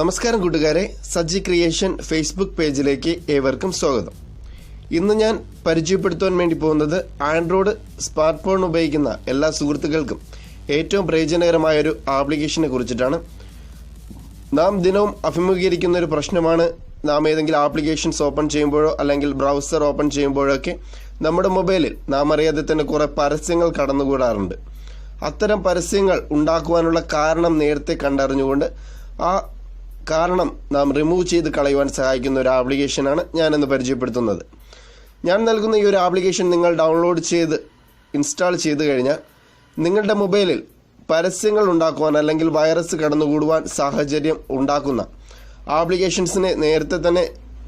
നമസ്കാരം കൂട്ടുകാരെ. Saji creation Facebook പേജിലേക്ക് ഏവർക്കും സ്വാഗതം. ഇന്ന് ഞാൻ പരിചയപ്പെടുത്തുവാൻ വേണ്ടി പോകുന്നത് ആൻഡ്രോയിഡ് സ്മാർട്ട് ഫോൺ ഉപയോഗിക്കുന്ന എല്ലാ സുഹൃത്തുക്കൾക്കും ഏറ്റവും പ്രയോജനകരമായ ഒരു ആപ്ലിക്കേഷനെ കുറിച്ചിട്ടാണ്. നാം ദിനവും അഭിമുഖീകരിക്കുന്ന ഒരു പ്രശ്നമാണ് നാം ഏതെങ്കിലും ആപ്ലിക്കേഷൻസ് ഓപ്പൺ ചെയ്യുമ്പോഴോ അല്ലെങ്കിൽ ബ്രൗസർ ഓപ്പൺ ചെയ്യുമ്പോഴോ ഒക്കെ നമ്മുടെ മൊബൈലിൽ നാം അറിയാതെ തന്നെ കുറേ പരസ്യങ്ങൾ കടന്നുകൂടാറുണ്ട്. അത്തരം പരസ്യങ്ങൾ ഉണ്ടാക്കുവാനുള്ള കാരണം നേരത്തെ കണ്ടറിഞ്ഞുകൊണ്ട് ആ കാരണം നാം റിമൂവ് ചെയ്ത് കളയുവാൻ സഹായിക്കുന്ന ഒരു ആപ്ലിക്കേഷനാണ് ഞാനിന്ന് പരിചയപ്പെടുത്തുന്നത്. ഞാൻ നൽകുന്ന ഈ ഒരു ആപ്ലിക്കേഷൻ നിങ്ങൾ ഡൗൺലോഡ് ചെയ്ത് ഇൻസ്റ്റാൾ ചെയ്ത് കഴിഞ്ഞാൽ നിങ്ങളുടെ മൊബൈലിൽ പരസ്യങ്ങൾ ഉണ്ടാക്കുവാൻ അല്ലെങ്കിൽ വൈറസ് കടന്നുകൂടുവാൻ സാഹചര്യം ഉണ്ടാക്കുന്ന ആപ്ലിക്കേഷൻസിനെ നേരത്തെ തന്നെ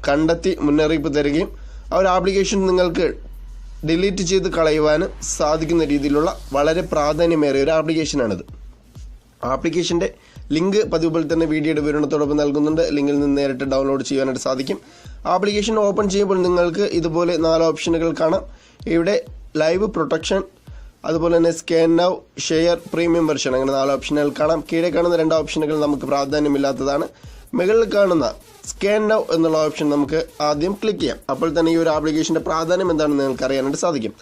കണ്ടെത്തി മുന്നറിയിപ്പ് തരികയും ആ ഒരു ആപ്ലിക്കേഷൻ നിങ്ങൾക്ക് ഡിലീറ്റ് ചെയ്ത് കളയുവാനും സാധിക്കുന്ന രീതിയിലുള്ള വളരെ പ്രാധാന്യമേറിയ ഒരു ആപ്ലിക്കേഷനാണിത് ആപ്ലിക്കേഷന്റെ ലിങ്ക് പതിവ് പോലെ തന്നെ വീഡിയോയുടെ വിവരണത്തോടൊപ്പം നൽകുന്നുണ്ട്. ലിങ്കിൽ നിന്ന് നേരിട്ട് ഡൗൺലോഡ് ചെയ്യാനായിട്ട് സാധിക്കും. ആപ്ലിക്കേഷൻ ഓപ്പൺ ചെയ്യുമ്പോൾ നിങ്ങൾക്ക് ഇതുപോലെ നാല് ഓപ്ഷനുകൾ കാണാം. ഇവിടെ ലൈവ് പ്രൊട്ടക്ഷൻ അതുപോലെ തന്നെ scan now share premium version. അങ്ങനെ നാല് ഓപ്ഷനുകൾ കാണാം. കീഴെ കാണുന്ന രണ്ട് ഓപ്ഷനുകൾ നമുക്ക് പ്രാധാന്യമില്ലാത്തതാണ്. മുകളിൽ കാണുന്ന സ്കാൻ നൗ എന്നുള്ള ഓപ്ഷൻ നമുക്ക് ആദ്യം ക്ലിക്ക് ചെയ്യാം. അപ്പോൾ തന്നെ ഈ ഒരു ആപ്ലിക്കേഷന്റെ പ്രാധാന്യം എന്താണെന്ന് നിങ്ങൾക്ക് അറിയാനായിട്ട് സാധിക്കും.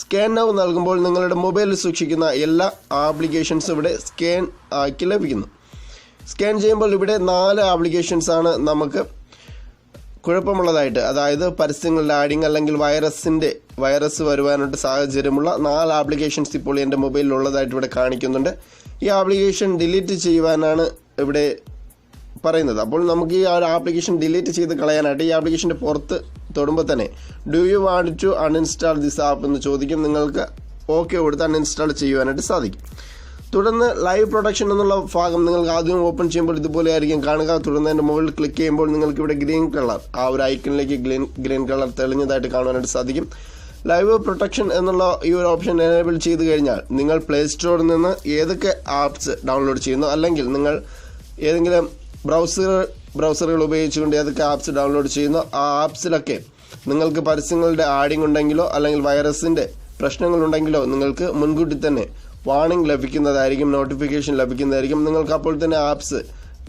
സ്കാൻ നൗ നൽകുമ്പോൾ നിങ്ങളുടെ മൊബൈലിൽ സൂക്ഷിക്കുന്ന എല്ലാ ആപ്ലിക്കേഷൻസും ഇവിടെ സ്കാൻ ആക്കി ലഭിക്കുന്നു. സ്കാൻ ചെയ്യുമ്പോൾ ഇവിടെ നാല് ആപ്ലിക്കേഷൻസ് ആണ് നമുക്ക് കുഴപ്പമുള്ളതായിട്ട്. അതായത് പരസ്യങ്ങളുടെ ആഡിങ് അല്ലെങ്കിൽ വൈറസിന്റെ വൈറസ് വരുവാനായിട്ട് സാഹചര്യമുള്ള നാല് ആപ്ലിക്കേഷൻസ് ഇപ്പോൾ എന്റെ മൊബൈലിൽ ഉള്ളതായിട്ട് ഇവിടെ കാണിക്കുന്നുണ്ട്. ഈ ആപ്ലിക്കേഷൻ ഡിലീറ്റ് ചെയ്യുവാനാണ് ഇവിടെ പറയുന്നത്. അപ്പോൾ നമുക്ക് ഈ ഒരു ആപ്ലിക്കേഷൻ ഡിലീറ്റ് ചെയ്ത് കളയാനായിട്ട് ഈ ആപ്ലിക്കേഷന്റെ പുറത്ത് തൊടുമ്പോൾ തന്നെ do you want to uninstall this app എന്ന് ചോദിക്കും. നിങ്ങൾക്ക് ഓക്കെ കൊടുത്ത് അൺഇൻസ്റ്റാൾ ചെയ്യുവാനായിട്ട് സാധിക്കും. തുടർന്ന് ലൈവ് പ്രൊഡക്ഷൻ എന്നുള്ള ഭാഗം നിങ്ങൾക്ക് ആദ്യം ഓപ്പൺ ചെയ്യുമ്പോൾ ഇതുപോലെ ആയിരിക്കും കാണുക. തുടർന്ന് എന്റെ മുകളിൽ ക്ലിക്ക് ചെയ്യുമ്പോൾ നിങ്ങൾക്ക് ഇവിടെ ഗ്രീൻ കളർ ആ ഒരു ഐക്കണിലേക്ക് ഗ്രീൻ ഗ്രീൻ കളർ തെളിഞ്ഞതായിട്ട് കാണുവാനായിട്ട് സാധിക്കും. ലൈവ് പ്രൊട്ടക്ഷൻ എന്നുള്ള ഈ ഒരു ഓപ്ഷൻ എനേബിൾ ചെയ്ത് കഴിഞ്ഞാൽ നിങ്ങൾ പ്ലേ സ്റ്റോറിൽ നിന്ന് ഏതൊക്കെ ആപ്സ് ഡൗൺലോഡ് ചെയ്യുന്നു അല്ലെങ്കിൽ നിങ്ങൾ ഏതെങ്കിലും ബ്രൗസർ ബ്രൗസറുകൾ ഉപയോഗിച്ചുകൊണ്ട് ഏതൊക്കെ ആപ്സ് ഡൗൺലോഡ് ചെയ്യുന്നു ആ ആപ്സിലൊക്കെ നിങ്ങൾക്ക് പരസ്യങ്ങളുടെ ആഡിംഗ് ഉണ്ടെങ്കിലോ അല്ലെങ്കിൽ വൈറസിന്റെ പ്രശ്നങ്ങളുണ്ടെങ്കിലോ നിങ്ങൾക്ക് മുൻകൂട്ടി തന്നെ വാണിംഗ് ലഭിക്കുന്നതായിരിക്കും നോട്ടിഫിക്കേഷൻ ലഭിക്കുന്നതായിരിക്കും. നിങ്ങൾക്ക് അപ്പോൾ തന്നെ ആപ്സ്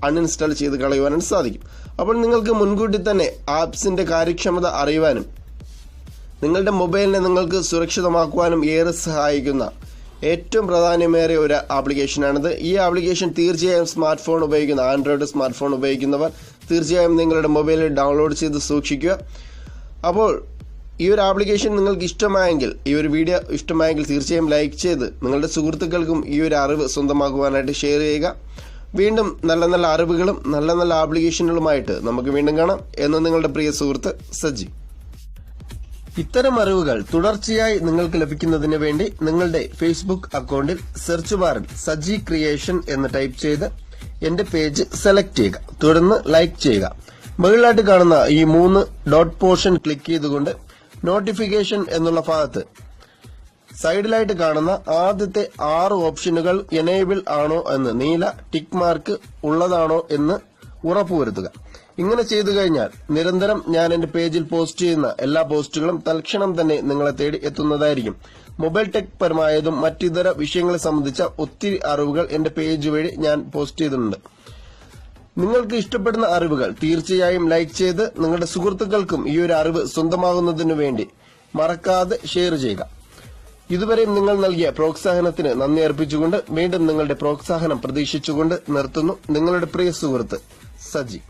അൺഇൻസ്റ്റാൾ ചെയ്ത് കളയുവാനും സാധിക്കും. അപ്പോൾ നിങ്ങൾക്ക് മുൻകൂട്ടി തന്നെ ആപ്സിന്റെ കാര്യക്ഷമത അറിയുവാനും നിങ്ങളുടെ മൊബൈലിനെ നിങ്ങൾക്ക് സുരക്ഷിതമാക്കുവാനും ഏറെ സഹായിക്കുന്ന ഏറ്റവും പ്രാധാന്യമേറിയ ഒരു ആപ്ലിക്കേഷനാണിത് ഈ ആപ്ലിക്കേഷൻ തീർച്ചയായും സ്മാർട്ട് ഫോൺ ഉപയോഗിക്കുന്ന. ആൻഡ്രോയിഡ് സ്മാർട്ട് ഫോൺ ഉപയോഗിക്കുന്നവർ തീർച്ചയായും നിങ്ങളുടെ മൊബൈലിൽ ഡൗൺലോഡ് ചെയ്ത് സൂക്ഷിക്കുക. അപ്പോൾ ഈ ഒരു ആപ്ലിക്കേഷൻ നിങ്ങൾക്ക് ഇഷ്ടമായെങ്കിൽ ഈ ഒരു വീഡിയോ ഇഷ്ടമായെങ്കിൽ തീർച്ചയായും ലൈക്ക് ചെയ്ത് നിങ്ങളുടെ സുഹൃത്തുക്കൾക്കും ഈ ഒരു അറിവ് സ്വന്തമാക്കുവാനായിട്ട് ഷെയർ ചെയ്യുക. വീണ്ടും നല്ല നല്ല അറിവുകളും നല്ല നല്ല ആപ്ലിക്കേഷനുകളുമായിട്ട് നമുക്ക് വീണ്ടും കാണാം. എന്ന് നിങ്ങളുടെ പ്രിയ സുഹൃത്ത് സജി ഇത്തരം അറിവുകൾ തുടർച്ചയായി നിങ്ങൾക്ക് ലഭിക്കുന്നതിന് വേണ്ടി നിങ്ങളുടെ ഫേസ്ബുക്ക് അക്കൗണ്ടിൽ സെർച്ച് ബാറിൽ സജി ക്രിയേഷൻ എന്ന് ടൈപ്പ് ചെയ്ത് എന്റെ പേജ് സെലക്ട് ചെയ്യുക. തുടർന്ന് ലൈക്ക് ചെയ്യുക. മുകളിലായിട്ട് കാണുന്ന ഈ മൂന്ന് ഡോട്ട് പോർഷൻ ക്ലിക്ക് ചെയ്തുകൊണ്ട് നോട്ടിഫിക്കേഷൻ എന്നുള്ള ഭാഗത്ത്. സൈഡിലായിട്ട് കാണുന്ന ആദ്യത്തെ ആറ് ഓപ്ഷനുകൾ എനേബിൾ ആണോ എന്ന് നീല ടിക്ക് മാർക്ക് ഉള്ളതാണോ എന്ന് ഉറപ്പുവരുത്തുക. ഇങ്ങനെ ചെയ്തു കഴിഞ്ഞാൽ നിരന്തരം ഞാൻ എന്റെ പേജിൽ പോസ്റ്റ് ചെയ്യുന്ന എല്ലാ പോസ്റ്റുകളും തൽക്ഷണം തന്നെ നിങ്ങളെ തേടി എത്തുന്നതായിരിക്കും. മൊബൈൽ ടെക് പരമായതും മറ്റിതര വിഷയങ്ങളെ സംബന്ധിച്ച ഒത്തിരി അറിവുകൾ എന്റെ പേജ് വഴി ഞാൻ പോസ്റ്റ് ചെയ്തിട്ടുണ്ട്. നിങ്ങൾക്ക് ഇഷ്ടപ്പെടുന്ന അറിവുകൾ തീർച്ചയായും ലൈക്ക് ചെയ്ത് നിങ്ങളുടെ സുഹൃത്തുക്കൾക്കും ഈ ഒരു അറിവ് സ്വന്തമാകുന്നതിനു വേണ്ടി മറക്കാതെ ഷെയർ ചെയ്യുക. ഇതുവരെയും നിങ്ങൾ നൽകിയ പ്രോത്സാഹനത്തിന് നന്ദി അർപ്പിച്ചുകൊണ്ട് വീണ്ടും നിങ്ങളുടെ പ്രോത്സാഹനം പ്രതീക്ഷിച്ചുകൊണ്ട് നിർത്തുന്നു നിങ്ങളുടെ പ്രിയ സുഹൃത്ത് സജി.